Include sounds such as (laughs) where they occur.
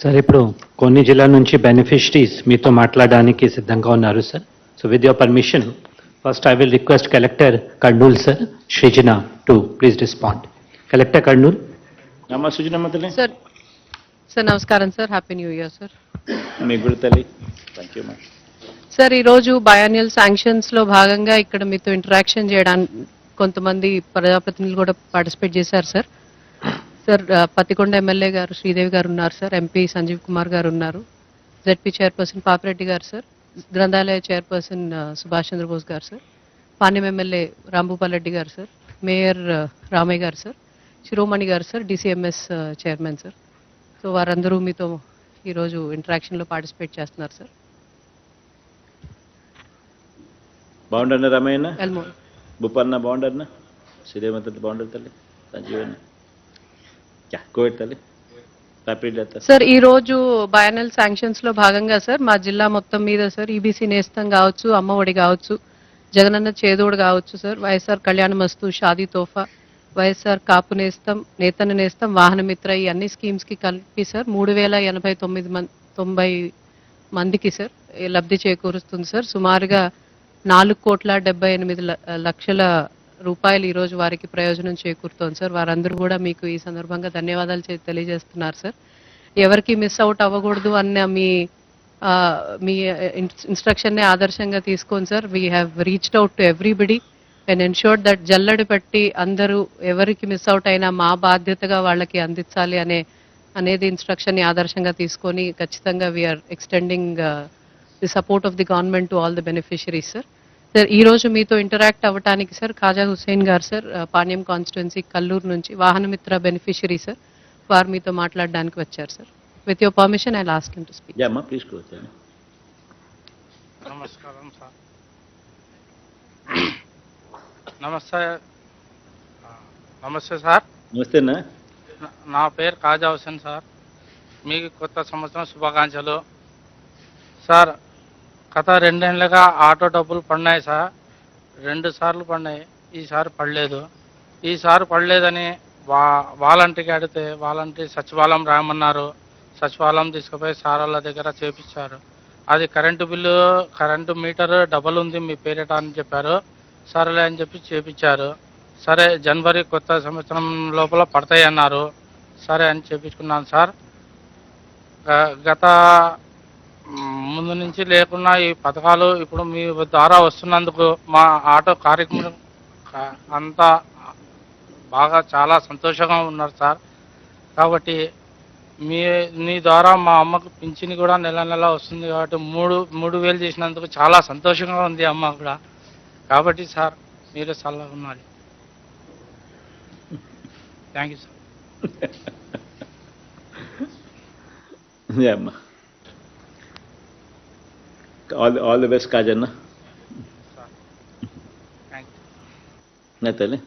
Sir ఇప్పుడు కొన్ని జిల్లాల నుంచి బెనిఫిషరీస్ మీతో మాట్లాడడానికి సిద్ధంగా ఉన్నారు sir. So with your permission first I will request collector Kurnool sir Srujana to please respond collector Kurnool అమ్మ సుజనమ్మ తల్లి సార్ సార్ నమస్కారం sir happy new year sir మీకు కూడా తల్లి థ్యాంక్ యూ సార్ ఈరోజు బయాన్యువల్ శాంక్షన్స్లో భాగంగా ఇక్కడ మీతో ఇంటరాక్షన్ చేయడానికి కొంతమంది ప్రజాప్రతినిధులు కూడా పార్టిసిపేట్ చేశారు సార్ సార్ ఆ, పత్తికొండ ఎమ్మెల్యే గారు శ్రీదేవి గారు ఉన్నారు సార్ ఎంపీ సంజీవ్ కుమార్ గారు ఉన్నారు. జెడ్పీ చైర్పర్సన్ పాపిరెడ్డి గారు సార్ గ్రంథాలయ చైర్పర్సన్ సుభాష్ చంద్రబోస్ గారు సార్ పాణ్యం ఎమ్మెల్యే రాంభూపాల్ రెడ్డి గారు సార్ మేయర్ రామయ్య గారు సార్ శిరోమణి గారు sir DCMS chairman sir. So వారందరూ మీతో ఈరోజు ఇంటరాక్షన్లో పార్టిసిపేట్ చేస్తున్నారు సార్. బాగుండన్న రమయ్యన్న? ఎల్మో బుప్పన్న బాగుండన్న? శ్రీదేవంత బాగుండదు తల్లి. సంజీవన్న. యా కోవిడ్ తల్లి. సార్ ఈ రోజు బయానల్ శాంక్షన్స్లో భాగంగా సార్ మా జిల్లా మొత్తం మీద సార్ ఈబీసీ నేస్తం కావచ్చు అమ్మఒడి కావచ్చు జగనన్న చేదోడు కావచ్చు సార్ వైఎస్ఆర్ కళ్యాణ మస్తు షాదీ తోఫా వైఎస్ఆర్ కాపు నేస్తం నేతన్న నేస్తం వాహనమిత్ర ఈ అన్ని స్కీమ్స్కి కలిపి సార్ మూడు వేల ఎనభై తొమ్మిది మంది తొంభై మందికి సార్ లబ్ధి చేకూరుస్తుంది సార్. సుమారుగా నాలుగు కోట్ల డెబ్బై ఎనిమిది లక్షల రూపాయలు ఈరోజు వారికి ప్రయోజనం చేకూరుతోంది సార్. వారందరూ కూడా మీకు ఈ సందర్భంగా ధన్యవాదాలు తెలియజేస్తున్నారు సార్. ఎవరికి మిస్ అవుట్ అవ్వకూడదు అన్న మీ మీ ఇన్స్ట్రక్షన్ని ఆదర్శంగా తీసుకోండి sir. We have reached out to everybody and ensure that జల్లడి పెట్టి అందరూ ఎవరికి మిస్ అవుట్ అయినా మా బాధ్యతగా వాళ్ళకి అందించాలి అనే అనేది ఇన్స్ట్రక్షన్ని ఆదర్శంగా తీసుకొని ఖచ్చితంగా we are extending the support of the government to all the beneficiaries sir. Sir ఈ రోజు మీతో ఇంటరాక్ట్ అవ్వడానికి సార్ ఖాజా హుస్సేన్ గారు సార్ పాణ్యం కాన్స్టిట్యున్సీ కల్లూరు నుంచి వాహనమిత్ర బెనిఫిషరీ సార్ వారు మీతో మాట్లాడడానికి వచ్చారు sir. With your permission I last to speak please నమస్కారం సార్. నమస్తే నమస్తే సార్. నమస్తే నా- నా పేరు కాజా హుసేన్ సార్. మీకు కొత్త సంవత్సరం శుభాకాంక్షలు. సార్ గత రెండేళ్ళుగా ఆటో డబ్బులు పడినాయి సార్. రెండు సార్లు పడినాయి. ఈసారి పడలేదు. ఈసారి పడలేదని వా వాలంటీర్కి అడిగితే వాలంటీర్ సచివాలయం రాయమన్నారు సచివాలయం తీసుకుపోయి సార్ వాళ్ళ దగ్గర చేపించారు అది current bill current meter double ఉంది మీ పేరిట అని చెప్పారు. సరేలే అని చెప్పి చేపించారు సరే జనవరి కొత్త సంవత్సరం లోపల పడతాయి అన్నారు సరే అని చేపించుకున్నాను సార్. గ- గత ముందు నుంచి లేకున్నా ఈ పథకాలు ఇప్పుడు మీ ద్వారా వస్తున్నందుకు మా ఆటో కార్యక్రమం అంతా బాగా చాలా సంతోషంగా ఉన్నారు సార్. కాబట్టి మీ మీ ద్వారా మా అమ్మకు పింఛని కూడా నెల నెల వస్తుంది కాబట్టి మూడు మూడు వేలు చేసినందుకు చాలా సంతోషంగా ఉంది అమ్మ కూడా. కాబట్టి సార్ మీరు చల్లగా ఉండాలి. థ్యాంక్ యూ సార్ (laughs) అమ్మా. ఆల్ ఆల్ ది బెస్ట్ కాజన్న థ్యాంక్ యూ నా తల్లి